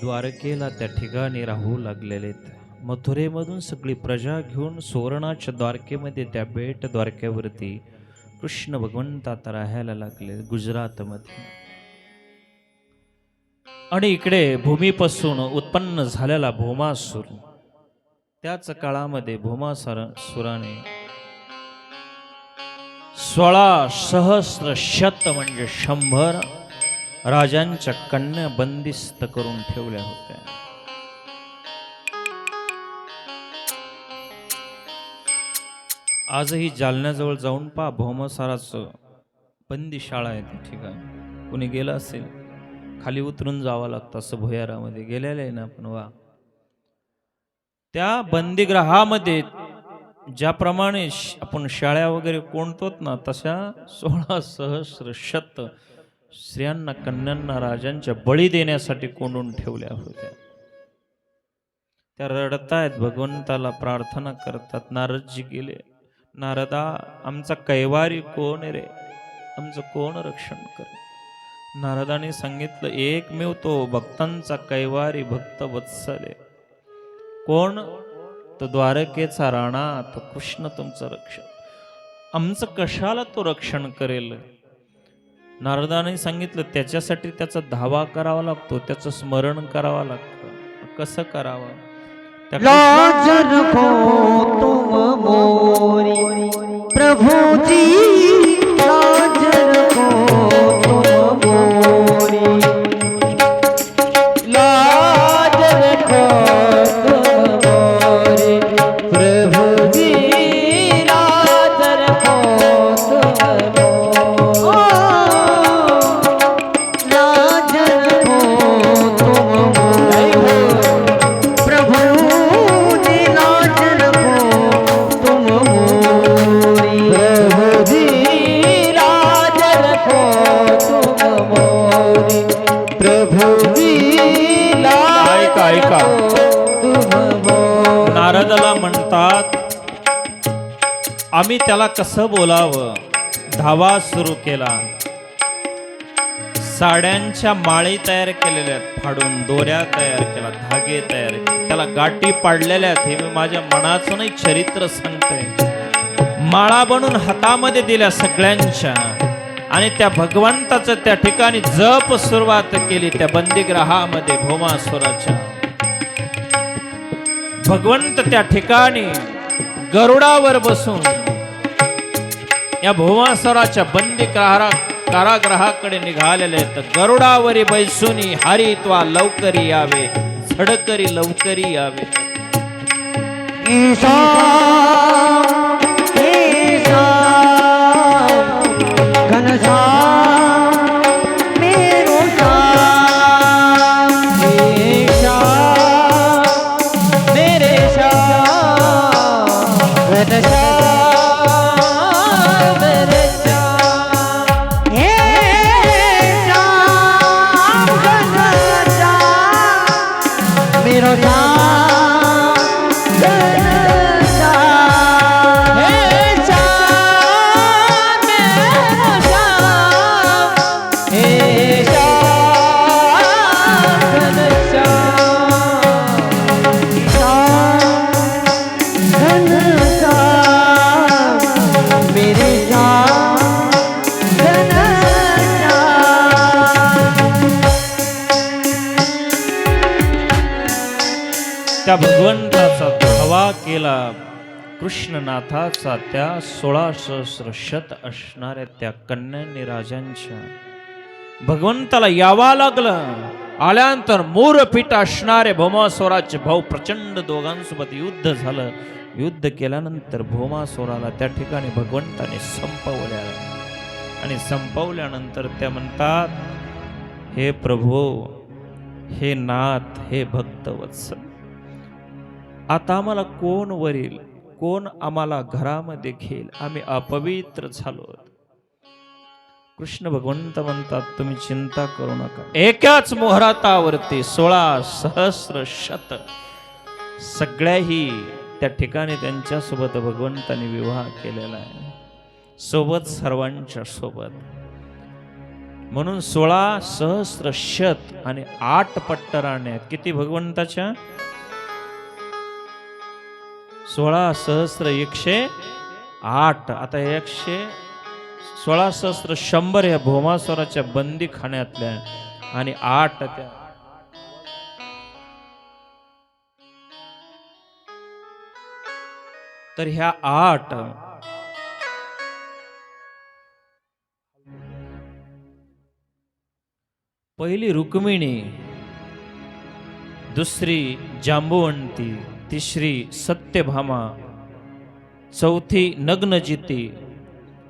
द्वारकेला त्या ठिकाणी राहू लागलेले मथुरेमधून सगळी प्रजा घेऊन सुवर्णाच्या द्वारकेमध्ये त्या बेट द्वारकेवरती कृष्ण भगवंतात राहायला लागले गुजरातमध्ये. आणि इकडे भूमीपासून उत्पन्न झालेला भूमासूर त्याच काळामध्ये भूमासुर सुराने सोळा सहस्र शत म्हणजे शंभर राजांच्या कन्या बंदिस्त करून ठेवल्या होत्या. आजही जालन्याजवळ जाऊन पहा भौमसाराचं बंदी शाळा आहे त्या ठिकाणी. कुणी गेलं असेल खाली उतरून जावं लागतं असं भुयारामध्ये. गेलेलं आहे ना आपण वा. त्या बंदीग्रहामध्ये ज्याप्रमाणे आपण शाळ्या वगैरे कोणतोत ना तशा सोळा सहस्र शत स्त्रियांना कन्यांना राजांच्या बळी देण्यासाठी कोंडून ठेवल्या होत्या. त्या रडतायत भगवंताला प्रार्थना करतात नारदजी गेले. नारदा आमचा कैवारी कोण रे? आमचं कोण रक्षण करे? नारदाने सांगितलं एकमेव तो भक्तांचा कैवारी भक्त वत्सले. कोण? तो द्वारकेचा राणा तो कृष्ण तुमचं रक्षण आमचं कशाला तो रक्षण करेल? नारदाने सांगितलं त्याच्यासाठी त्याचा धावा करावा लागतो त्याचं स्मरण करावं लागतं. कसं करावं? त्या कसं बोलावं? धावा सुरू केला. साड्यांच्या माळी तयार केलेल्या आहेत फाडून दोऱ्या तयार केला धागे तयार केले. त्याला गाठी पाडलेल्या आहेत हे मी माझ्या मनाचं नाही चरित्र सांगतोय. माळा बनून हातामध्ये दिल्या सगळ्यांच्या. आणि त्या भगवंताचं त्या ठिकाणी जप सुरुवात केली त्या बंदीग्रहामध्ये भोमासुराच्या. भगवंत त्या ठिकाणी गरुडावर बसून या भुवासराच्या बंदी कारा कारागृहाकडे निघालेले तर गरुडावरी बैसुनी हरी त्वा लवकरी यावे. झडकरी लवकरी यावे. कृष्णनाथाचा त्या सोळा सहस्र शत असणाऱ्या त्या कन्यांनी राजांच्या भगवंताला यावा लागलं. आल्यानंतर मोरपीठ असणारे भौमासुराचे भाऊ प्रचंड दोघांसोबत युद्ध झालं. युद्ध केल्यानंतर भौमास्वराला त्या ठिकाणी भगवंताने संपवल्या. आणि संपवल्यानंतर त्या म्हणतात हे प्रभो हे नाथ हे भक्तवत्स आता आम्हाला कोण वरील? कोण आम्हाला घरामध्ये घेईल? आम्ही अपवित्र झालो कृष्ण भगवंत म्हणतात तुम्ही चिंता करू नका. एकाच मोहरातावरती सोळा सहस्र शत सगळ्याही त्या ठिकाणी त्यांच्यासोबत भगवंताने विवाह केलेला आहे. सोबत सर्वांच्या सोबत. म्हणून सोळा सहस्र शत आणि आठ पट्टराण्या किती भगवंताच्या? सोळा सहस्र एकशे आठ. आता एकशे सोळा सहस्र शंभर ह्या भोमास्वराच्या बंदी खाण्यातल्या आणि आठ त्या तर ह्या आठ पहिली रुक्मिणी दुसरी जांबुवंती तिसरी सत्यभामा चौथी नग्नजिती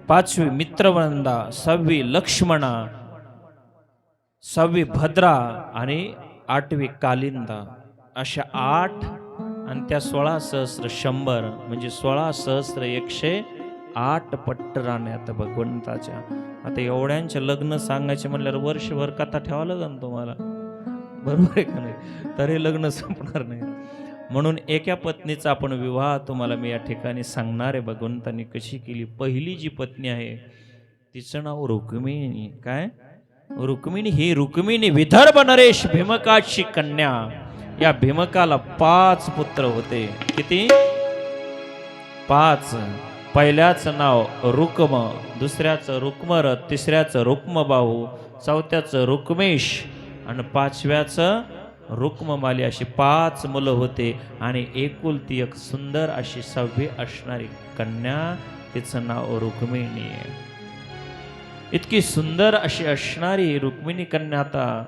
पाचवी मित्रवृंदा सहावी लक्ष्मणा सहावी भद्रा आणि आठवी कालिंदा. अशा आठ आणि त्या सोळा सहस्र शंभर म्हणजे सोळा सहस्र एकशे आठ पट्ट आता भगवंताच्या. आता एवढ्यांचे लग्न सांगायचे म्हणल्यावर वर्षभर कथा ठेवा लागेल तुम्हाला. बरोबर आहे का नाही? तरी लग्न संपणार नाही. म्हणून एका पत्नीचा आपण विवाह तुम्हाला मी या ठिकाणी सांगणार आहे. भगवंतांनी कशी केली? पहिली जी पत्नी आहे तिचं नाव रुक्मिणी. काय? रुक्मिणी ही रुक्मिणी विदर्भ नरेश भीमकाची कन्या. या भीमकाला पाच पुत्र होते. किती? पाच. पहिल्याचं नाव रुक्म दुसऱ्याचं रुक्मरथ तिसऱ्याचं रुक्मबाहू चौथ्याचं रुक्मेश आणि पाचव्याचं रुक्ममाली अशी पाच मुलं होते आणि एकुलती एक सुंदर अशी सव्वी असणारी कन्या तिचं नाव रुक्मिणी आहे. इतकी सुंदर अशी असणारी रुक्मिणी कन्या आता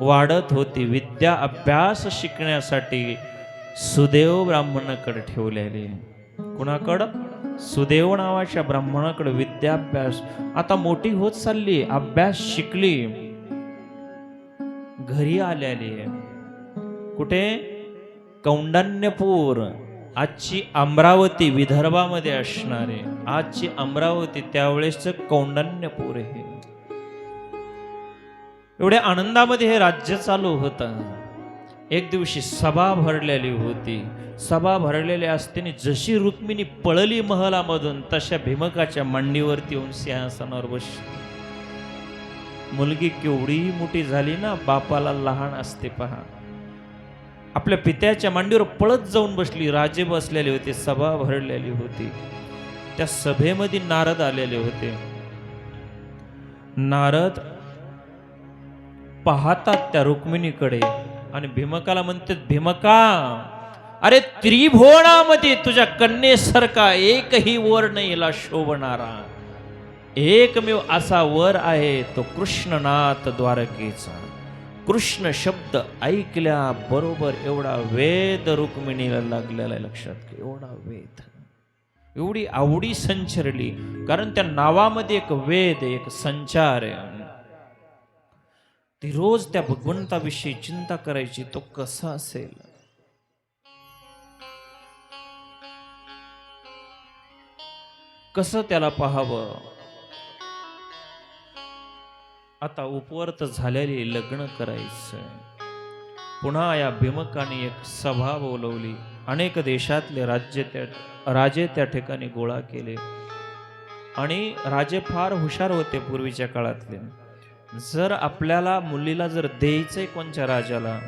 वाढत होती. विद्या अभ्यास शिकण्यासाठी सुदेव ब्राह्मणाकडे ठेवलेली कुणाकडं? सुदेव नावाच्या ब्राह्मणाकडे विद्याभ्यास. आता मोठी होत चालली अभ्यास शिकली. घरी आलेली आहे. कुठे? कौंडण्यपूर. आजची अमरावती विदर्भामध्ये असणारे आजची अमरावती त्यावेळेसच कौंडण्यपूर हे एवढ्या आनंदामध्ये हे राज्य चालू होतं. एक दिवशी सभा भरलेली होती. सभा भरलेली असताना जशी रुक्मिणी पळली महलामधून तशा भीमकाच्या मांडीवरती येऊन सिंहासनावर बसली. मुलगी केवढी मोठी झाली ना बापाला लहान असते पहा. आपल्या पित्याच्या मांडीवर पळत जाऊन बसली राजे बसलेले होते सभा भरलेली होती. त्या सभेमध्ये नारद आलेले होते. नारद पाहतात त्या रुक्मिणीकडे आणि भीमकाला म्हणतात भीमका अरे त्रिभुवनामध्ये तुझ्या कन्येसारखा एकही वर नाही ला शोभणारा. एकमेव असा वर आहे तो कृष्णनाथ द्वारकेचा. कृष्ण शब्द ऐकल्याबरोबर एवढा वेद रुक्मिणीला लागलेला आहे लक्षात घे. एवढा वेद. एवढी आवडी संचरली. कारण त्या नावामध्ये एक वेद एक संचार आहे. ती रोज त्या भगवंताविषयी चिंता करायची तो कसा असेल? कसं त्याला पाहावं? आता उपवर्त झालेले लग्न करायचं. पुन्हा या भीमकाने एक सभा बोलवली. अनेक देशातले राज्य त्या राजे त्या ठिकाणी गोळा केले. आणि राजे फार हुशार होते पूर्वीच्या काळातले. जर आपल्याला मुलीला जर द्यायचंय कोणत्या राजाला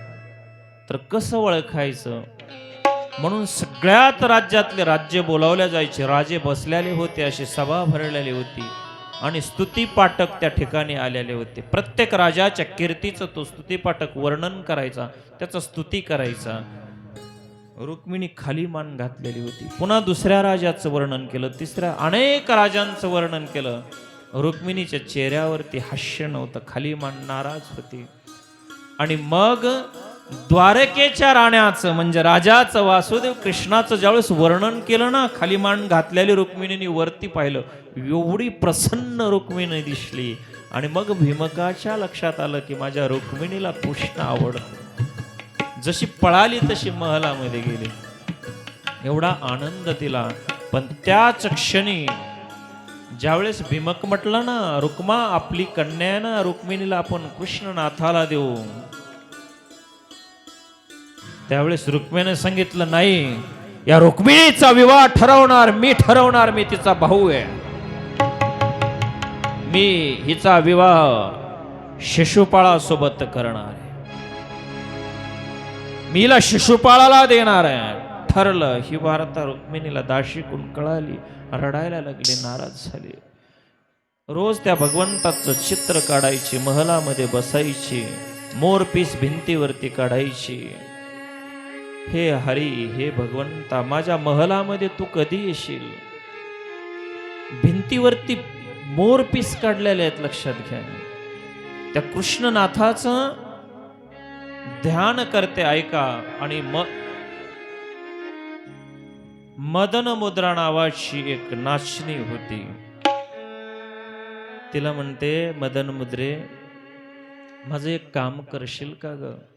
तर कसं ओळखायचं? म्हणून सगळ्यात राज्यातले राज्य बोलावल्या जायचे. राजे बसलेले होते अशी सभा भरलेली होती. आणि स्तुतीपाठक त्या ठिकाणी आलेले होते. प्रत्येक राजाच्या कीर्तीचं तो स्तुतीपाठक वर्णन करायचा त्याचा स्तुती करायचा. रुक्मिणी खाली मान घातलेली होती. पुन्हा दुसऱ्या राजाचं वर्णन केलं तिसऱ्या अनेक राजांचं वर्णन केलं. रुक्मिणीच्या चेहऱ्यावरती हास्य नव्हतं खाली मान नाराज होती. आणि मग द्वारकेच्या राण्याचं म्हणजे राजाचं वासुदेव कृष्णाचं ज्यावेळेस वर्णन केलं ना खाली मान घातलेली रुक्मिणीने वरती पाहिलं एवढी प्रसन्न रुक्मिणी दिसली. आणि मग भीमकाच्या लक्षात आलं की माझ्या रुक्मिणीला कृष्ण आवडतो. जशी पळाली तशी महलामध्ये गेली. एवढा आनंद तिला. पण त्याच क्षणी ज्यावेळेस भीमक म्हटलं ना रुक्मा आपली कन्या ना रुक्मिणीला आपण कृष्णनाथाला देऊ त्यावेळेस रुक्मिणीने सांगितलं नाही या रुक्मिणीचा विवाह ठरवणार मी ठरवणार मी तिचा भाऊ आहे. मी हिचा विवाह शिशुपाळासोबत करणार आहे. मीला शिशुपाळाला देणार आहे. ठरलं. ही वार्ता रुक्मिणीला दाशिकून कळाली रडायला लागली नाराज झाली. रोज त्या भगवंताचं चित्र काढायची महलामध्ये बसायची मोरपीस भिंतीवरती काढायची. हे हरी हे भगवंता माझ्या महलामध्ये तू कधी येशील? भिंतीवरती मोरपीस काढलेले आहेत लक्षात घ्या. त्या कृष्णनाथाचं ध्यान करते ऐका. आणि म मदन मुद्रा नावाची एक नाचणी होती. तिला म्हणते मदन मुद्रे माझं एक काम करशील का ग?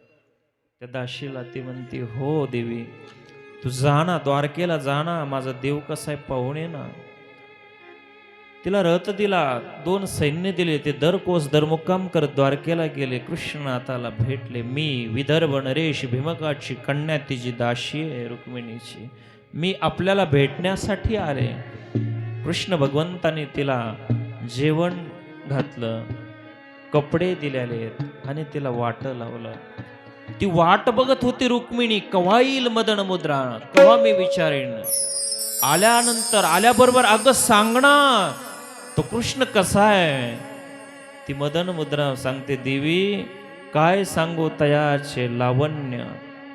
त्या दाशीला ती म्हणती हो देवी तू जा ना द्वारकेला जा ना माझा देव कसा आहे पाहुणे ना. तिला रथ दिला दोन सैन्य दिले ते दर कोस दर करत द्वारकेला गेले. कृष्णनाथाला भेटले मी विदर्भ नरेश भीमकाची कन्या तिची दाशी आहे रुक्मिणीची. मी आपल्याला भेटण्यासाठी आले. कृष्ण भगवंताने तिला जेवण घातलं कपडे दिलेले आहेत आणि तिला वाट लावलं. ती वाट बघत होती रुक्मिणी कवा येईल मदन मुद्रा? कवा मी विचारेन? आल्यानंतर आल्याबरोबर अगं सांगणार तो कृष्ण कसा आहे? ती मदन मुद्रा सांगते देवी काय सांगू तयाचे लावण्य?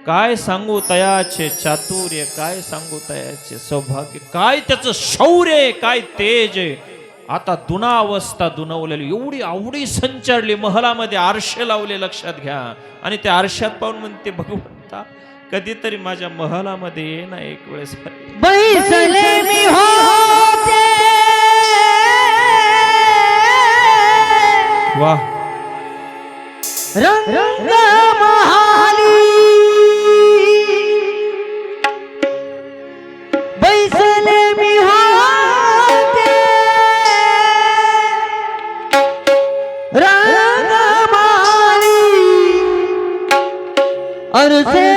काय सांगू तयाचे चातुर्य? काय सांगू तयाचे सौभाग्य? काय त्याचं शौर्य? आहे, काय तेज? आहे आता दुना अवस्था दुनवलेली एवढी आवडी संचारली महलामध्ये आरशे लावले लक्षात घ्या. आणि त्या आरशात पाहून म्हणते भगवंता कधीतरी माझ्या महलामध्ये ये ना एक वेळेस. बैसले मी होते. वा अरसे नाभिने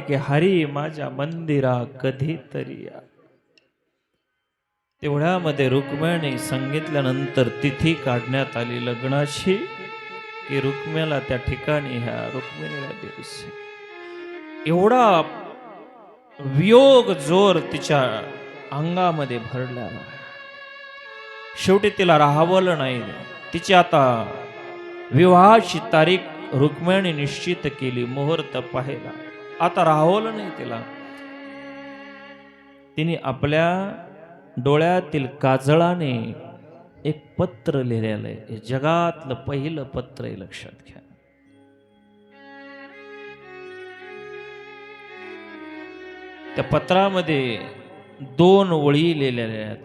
की हरी माझ्या मंदिरा कधीतरी या. तेवढ्यामध्ये रुक्मिणी सांगितल्यानंतर तिथी काढण्यात आली लग्नाशी की रुक्मिला त्या ठिकाणी ह्या रुक्मिणीला दिवस एवढा वियोग जोर तिच्या अंगामध्ये भरला. शेवटी तिला राहावलं नाही. तिची आता विवाहाची तारीख रुक्मिणी निश्चित केली मुहूर्त पाहिला. आता राहवलं नाही तिला. तिने आपल्या डोळ्यातील काजळाने एक पत्र लिहिलेलं आहे. हे जगातलं पहिलं पत्र आहे लक्षात घ्या. त्या पत्रामध्ये दोन ओळी लिहिलेल्या आहेत.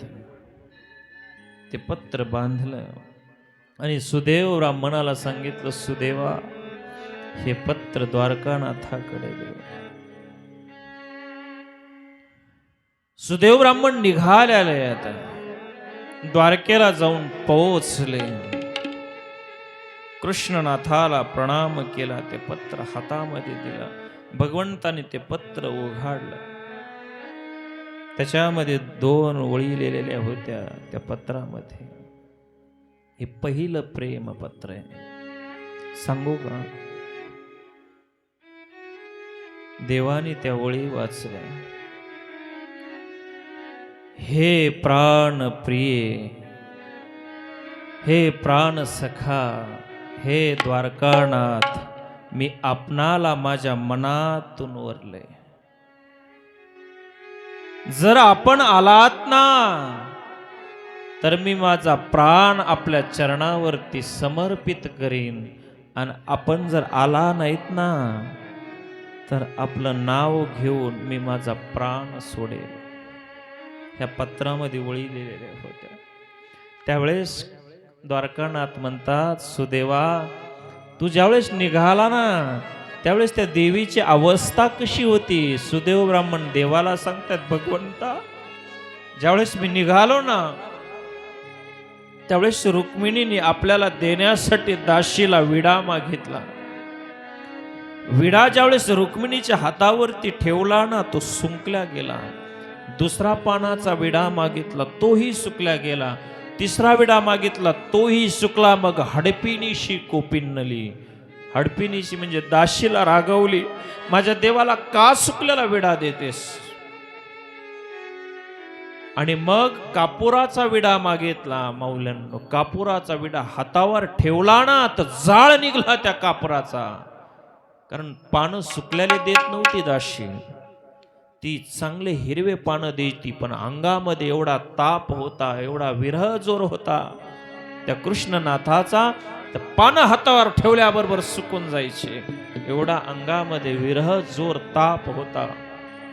ते पत्र बांधलं. आणि सुदेव ब्राह्मणाला सांगितलं सुदेवा हे पत्र द्वारकानाथाकडे सुदेव ब्राह्मण निघाल्याले आता. द्वारकेला जाऊन पोहोचले. कृष्णनाथाला प्रणाम केला ते पत्र हातामध्ये दिला. भगवंताने ते पत्र उघाडलं. त्याच्यामध्ये दोन ओळी लिहिलेल्या होत्या त्या पत्रामध्ये. हे पहिलं प्रेम पत्र आहे. सांगू का? देवाने त्यावेळी वाचल्या. हे प्राण प्रिय हे प्राण सखा हे द्वारकानाथ मी आपणाला माझ्या मनातून वरले. जर आपण आलात ना तर मी माझा प्राण आपल्या चरणावरती समर्पित करीन. आणि आपण जर आला नाहीत ना तर आपलं नाव घेऊन मी माझा प्राण सोडेल. ह्या पत्रामध्ये ओळी लिहिलेल्या होत्या त्यावेळेस द्वारकानाथ म्हणतात सुदेवा तू ज्यावेळेस निघाला ना त्यावेळेस त्या देवीची अवस्था कशी होती? सुदेव ब्राह्मण देवाला सांगतात भगवंता ज्यावेळेस मी निघालो ना त्यावेळेस रुक्मिणीने आपल्याला देण्यासाठी दाशीला विडामा घेतला. विडा ज्यावेळेस रुक्मिणीच्या हातावरती ठेवला ना तो सुंकल्या गेला. दुसरा पानाचा विडा मागितला तोही सुकल्या गेला. तिसरा विडा मागितला तोही सुकला. मग हडपिनीशी कोपिन्नली हडपिनीशी म्हणजे दाशीला रागवली माझ्या देवाला का सुकलेला विडा देतेस? आणि मग कापुराचा विडा मागितला मौल्यांनो कापुराचा विडा हातावर ठेवला ना तर जाळ निघला त्या कापुराचा. कारण पानं सुकल्याले देत नव्हती दाशी. ती चांगले हिरवे पानं द्यायची पण अंगामध्ये एवढा ताप होता एवढा विरह जोर होता. त्या कृष्णनाथाचा तर पानं हातावर ठेवल्याबरोबर सुकून जायचे. एवढा अंगामध्ये विरह जोर ताप होता.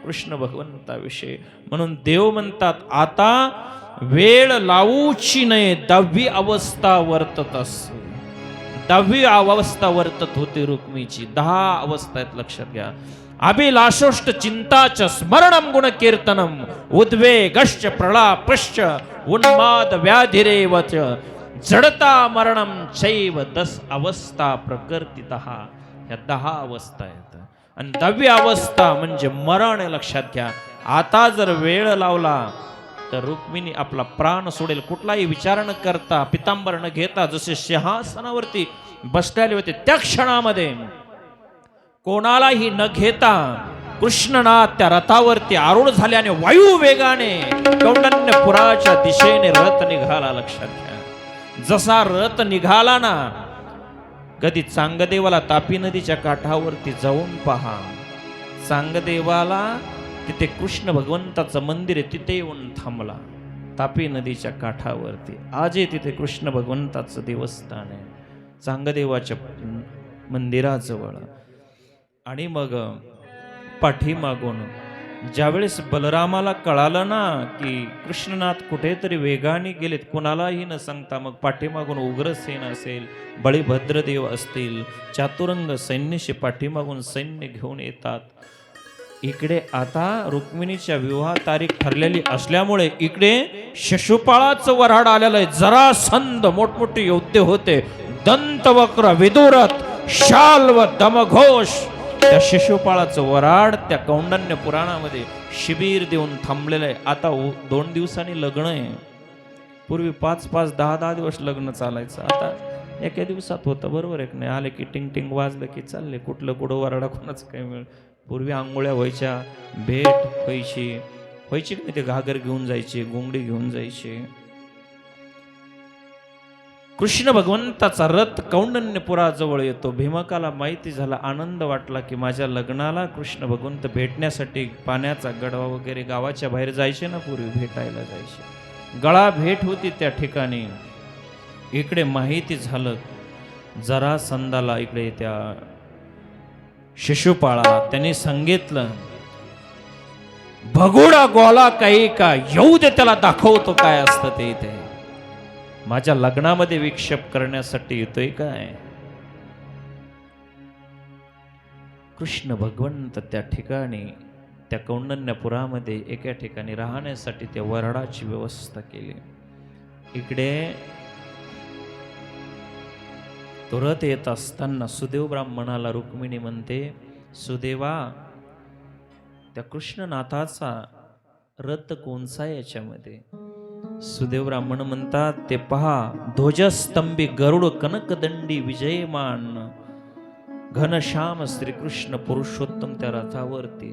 कृष्ण भगवंताविषयी म्हणून देव म्हणतात आता वेळ लावूची नये दहावी अवस्था वर्तत असे. दहावी अवस्था वर्तत होती रुक्मीची दहा अवस्था आहेत लक्षात घ्या. अभिलाषोष्ट चिंताच स्मरणम गुण कीर्तनम उद्वेगश्च प्रलापश्च उन्माद व्याधिरेवच जडता मरणम चैव दस अवस्था प्रकृतीत ह्या दहा अवस्था आहेत. आणि दहावी अवस्था म्हणजे मरण लक्षात घ्या. आता जर वेळ लावला तर रुक्मिणी आपला प्राण सोडेल. कुठलाही विचार न करता पितांबर न घेता जसे सिंहासनावरती बसलेले होते त्या क्षणामध्ये. कोणालाही न घेता कृष्णनाथ त्या रथावरती आरूढ झाल्याने वायू वेगाने कौंडन्यपुराच्या दिशेने रथ निघाला लक्षात घ्या. जसा रथ निघाला ना कधी चांगदेवाला तापी नदीच्या काठावरती जाऊन पहा. चांगदेवाला तिथे कृष्ण भगवंताचं मंदिर आहे तिथे येऊन थांबला. तापी नदीच्या काठावरती. आजही तिथे कृष्ण भगवंताचं देवस्थान आहे. चांगदेवाच्या मंदिराजवळ. आणि मग पाठीमागून ज्यावेळेस बलरामाला कळालं ना की कृष्णनाथ कुठेतरी वेगाने गेलेत कुणालाही न सांगता मग पाठीमागून उग्रसेन असेल बळीभद्रदेव असतील चातुरंग सैन्यशी पाठीमागून सैन्य घेऊन येतात. इकडे आता रुक्मिणीच्या विवाह तारीख ठरलेली असल्यामुळे इकडे शिशुपाळाचं वऱ्हाड आलेलं आहे. जरा संद मोठमोठे योद्धे होते. दंतवक्र विदुरत शाल व दमघोष. त्या शिशुपाळाचं वराड त्या कौंडन्य पुराणामध्ये शिबिर देऊन थांबलेलं आहे. आता उ- दोन दिवसांनी लग्न आहे. पूर्वी पाच पाच दहा दहा दिवस लग्न चालायचं. आता एका दिवसात होतं बरोबर एक नाही? आले की टिंग टिंग वाजलं की चालले. कुठलं कुठं वराडा कोणाचं काही मिळ पूर्वी आंघोळ्या व्हायच्या भेट व्हायची. व्हायची की नाही? ते घागर घेऊन जायचे घोंगडी घेऊन जायचे. कृष्ण भगवंताचा रथ कौंडण्यपुराजवळ येतो. भीमकाला माहिती झाला आनंद वाटला की माझ्या लग्नाला कृष्ण भगवंत भेटण्यासाठी पाण्याचा गडवा वगैरे गावाच्या बाहेर जायचे ना पूर्वी भेटायला जायचे. गळा भेट होती त्या ठिकाणी. इकडे माहिती झालं जरा संदाला इकडे त्या शिशुपाळा त्यांनी सांगितलं भगुडा गोला काही का येऊ दे त्याला दाखवतो काय असतं ते इथे. माझ्या लग्नामध्ये विक्षेप करण्यासाठी येतोय काय? कृष्ण भगवंत त्या ठिकाणी त्या कौंडण्यपुरामध्ये एका ठिकाणी राहण्यासाठी त्या वरडाची व्यवस्था केली. इकडे तुरत येत असताना सुदेव ब्राह्मणाला रुक्मिणी म्हणते सुदेवा त्या कृष्णनाथाचा रथ कोणचा आहे याच्यामध्ये? सुदेव ब्राह्मण म्हणतात ते पहा ध्वजस्तंभी गरुड कनकदंडी विजयमान. घनश्याम श्रीकृष्ण पुरुषोत्तम त्या रथावरती.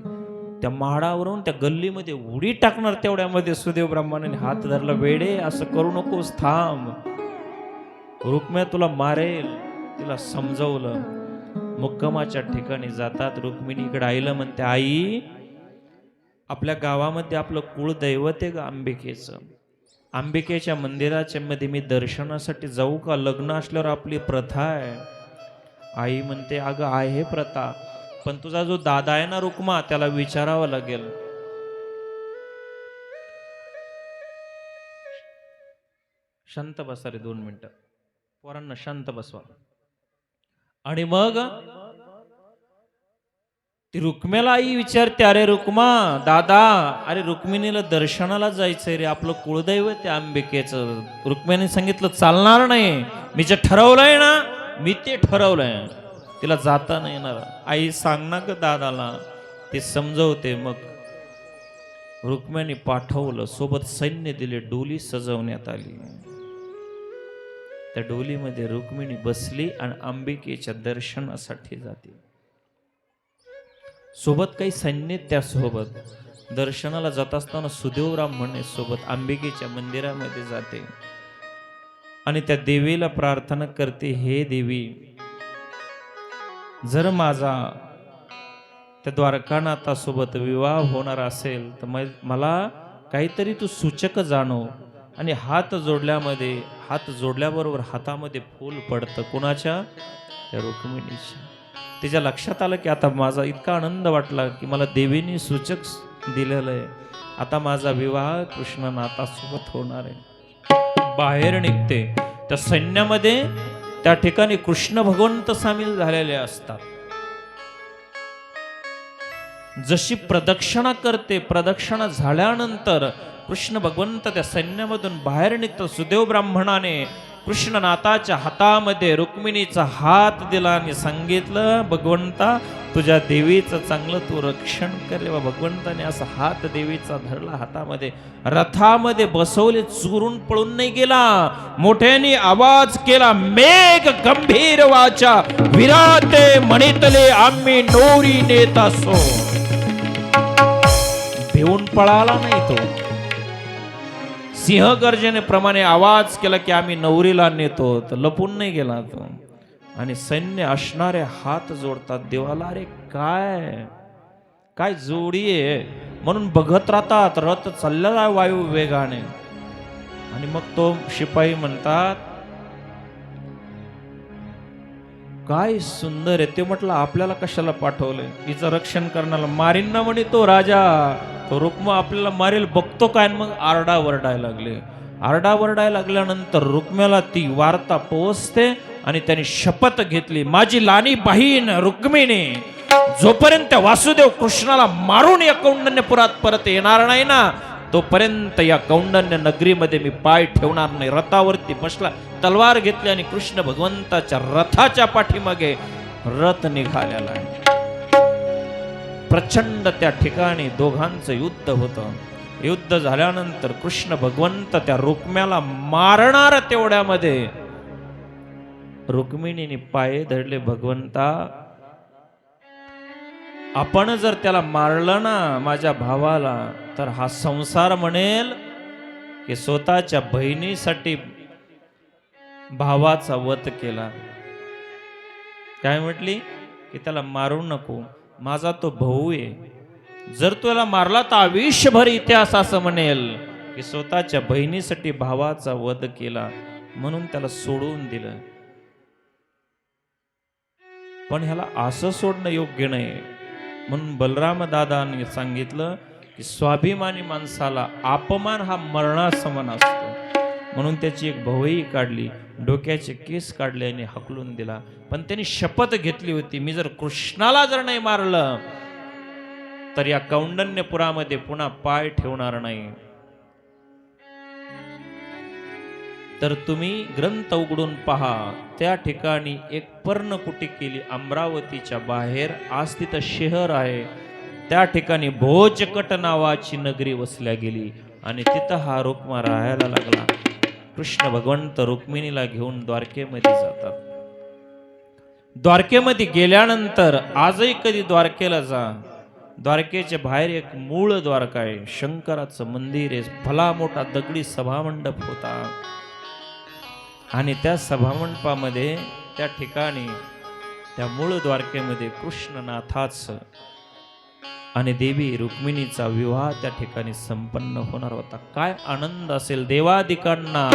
त्या माडावरून त्या गल्लीमध्ये उडी टाकणार तेवढ्यामध्ये सुदेव ब्राह्मणाने हात धरला वेडे असं करू नकोस थांब. रुक्म्या तुला मारेल. तिला समजवलं. मुक्कामाच्या ठिकाणी जातात रुक्मिणी इकडे आईला म्हणते आई आपल्या गावामध्ये आपलं कुळदैवत आहे का अंबिकेचं अंबिकेच्या मंदिराच्या मध्ये मी दर्शनासाठी जाऊ का? लग्न असल्यावर आपली प्रथा आहे. आई म्हणते अगं आहे प्रथा पण तुझा जो दादा आहे ना रुक्मा त्याला विचारावं लागेल. शांत बसा रे दोन मिनिटं. पोरांना शांत बसवा. आणि मग? ती रुक्म्याला आई विचारते अरे रुक्मा दादा अरे रुक्मिणीला दर्शनाला जायचंय रे आपलं कुळदैव आहे अंबिकेचं. रुक्मिणीने सांगितलं चालणार नाही. मी जे ठरवलंय ना मी ते ठरवलंय. तिला जाता नाही येणार. आई सांग ना ग दादाला. ते समजवते मग रुक्म्याने पाठवलं. सोबत सैन्य दिले डोली सजवण्यात आली. त्या डोलीमध्ये रुक्मिणी बसली आणि अंबिकेच्या दर्शनासाठी जाते. सोबत काही सैन्य त्यासोबत. दर्शनाला जात असताना सुदेवराम म्हणे सोबत अंबिकेच्या मंदिरामध्ये जाते आणि त्या देवीला प्रार्थना करते हे देवी जर माझा त्या द्वारकानाथासोबत विवाह होणार असेल तर मग मला काहीतरी तू सूचक जाणव आणि हात जोडल्यामध्ये हात जोडल्याबरोबर हातामध्ये फूल पडतं. कुणाच्या? त्या रुक्मिणीच्या. तिच्या लक्षात आलं की आता माझा इतका आनंद वाटला की मला देवीने सूचक दिलेलं आहे. आता माझा विवाह कृष्णनाथासोबत होणार आहे. बाहेर निघते. त्या सैन्यामध्ये त्या ठिकाणी कृष्ण भगवंत सामील झालेले असतात. जशी प्रदक्षिणा करते प्रदक्षिणा झाल्यानंतर कृष्ण भगवंत त्या सैन्यामधून बाहेर निघतो सुदेव ब्राह्मणाने कृष्णनाथाच्या हातामध्ये रुक्मिणीचा हात दिला आणि सांगितलं भगवंता तुझ्या देवीचं चांगलं तू रक्षण कर बा." भगवंताने असा हात देवीचा धरला हातामध्ये. रथामध्ये बसवले चुरून पळून नाही गेला. मोठ्याने आवाज केला मेघ गंभीर वाचा विराटे म्हणितले आम्ही नोरी नेत असो. भिवून पळाला नाही तो. सिंहगर्जनेप्रमाणे आवाज केला की आम्ही नवरीला नेतो तर लपून नाही गेला तो. आणि सैन्य असणारे हात जोडतात देवाला अरे काय? काय जोडी आहे? म्हणून बघत राहतात रथ चाललेला आहे वायू वेगाने. आणि मग तो शिपाई म्हणतात काय सुंदर आहे. ते म्हटलं आपल्याला कशाला पाठवलंय? तिचं रक्षण करण्याला मारीन ना म्हणे तो राजा. तो रुक्म आपल्याला मारेल बघतो काय मग आरडा वरडायला लागले. आरडा वरडायला लागल्यानंतर रुक्म्याला ती वार्ता पोहोचते आणि त्याने शपथ घेतली माझी लानी बहीण रुक्मिणी जोपर्यंत त्या वासुदेव कृष्णाला मारून या कौंडण्यपुरात परत येणार नाही ना तोपर्यंत या कौंडन्य नगरीमध्ये मी पाय ठेवणार नाही. रथावरती बसला तलवार घेतली आणि कृष्ण भगवंताच्या रथाच्या पाठीमागे रथ निघालेला आहे. प्रचंड त्या ठिकाणी दोघांचं युद्ध होतं. युद्ध झाल्यानंतर कृष्ण भगवंत त्या रुक्म्याला मारणार तेवढ्यामध्ये रुक्मिणीने पाय धरले भगवंता आपण जर त्याला मारलं ना माझ्या भावाला तर हा संसार म्हणेल की स्वतःच्या बहिणीसाठी भावाचा वध केला. काय म्हटली? की त्याला मारू नको. माझा तो भाऊ आहे. जर तुला मारला तर आयुष्यभर इतिहास असं म्हणेल की स्वतःच्या बहिणीसाठी भावाचा वध केला म्हणून त्याला सोडवून दिलं. पण ह्याला असं सोडणं योग्य नाही. म्हणून बलराम दादांनी सांगितलं की स्वाभिमानी माणसाला अपमान हा मरणासमान असतो. म्हणून त्याची एक भवई काढली डोक्याचे केस काढले आणि हकलून दिला. पण त्यांनी शपथ घेतली होती मी जर कृष्णाला जर नाही मारलं तर या कौंडन्यपुरामध्ये पुन्हा पाय ठेवणार नाही. तर तुम्ही ग्रंथ उघडून पहा. त्या ठिकाणी एक पर्णकुटी केली अमरावतीच्या बाहेर आज तिथं शहर आहे. त्या ठिकाणी भोजकट नावाची नगरी वसल्या गेली आणि तिथं हा रुक्मा राहायला लागला. कृष्ण भगवंत रुक्मिणीला घेऊन द्वारकेमध्ये जातात. द्वारकेमध्ये गेल्यानंतर आजही कधी द्वारकेला जा? द्वारकेच्या बाहेर एक मूळ द्वारका आहे. शंकराचं मंदिर आहे. भला मोठा दगडी सभामंडप होता. आणि त्या सभामंडपामध्ये त्या ठिकाणी त्या मूळ द्वारकेमध्ये कृष्णनाथाच आणि देवी रुक्मिणीचा विवाह त्या ठिकाणी संपन्न होणार होता. काय आनंद असेल देवादिकांना?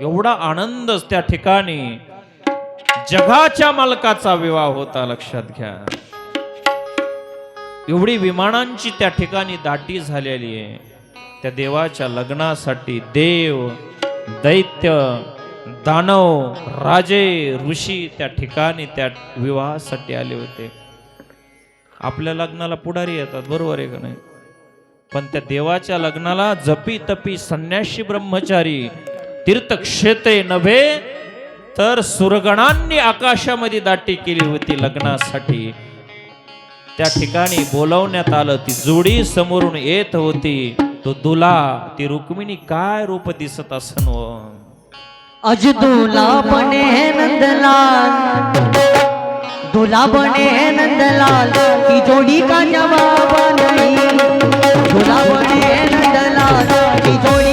एवढा आनंद त्या ठिकाणी. जगाच्या मालकाचा विवाह होता लक्षात घ्या. एवढी विमानांची त्या ठिकाणी दाटी झालेली आहे. त्या देवाच्या लग्नासाठी देव दैत्य दानव राजे ऋषी त्या ठिकाणी त्या विवाहासाठी आले होते. आपल्या लग्नाला पुढारी येतात बरोबर आहे का नाही? पण त्या देवाच्या लग्नाला जपी तपी संन्याशी ब्रह्मचारी तीर्थक्षेत्रे नव्हे तर सुरगणांनी आकाशामध्ये दाटी केली होती लग्नासाठी. त्या ठिकाणी बोलवण्यात आलं ती जोडी समोरून येत होती. तो दुला ती रुक्मिणी काय रूप दिसत असन व? अज दुला बने नंदलाल. झोला बने नंदलाल की जोड़ी का जवाब नहीं? झोला बने नंदलाल की जोड़ी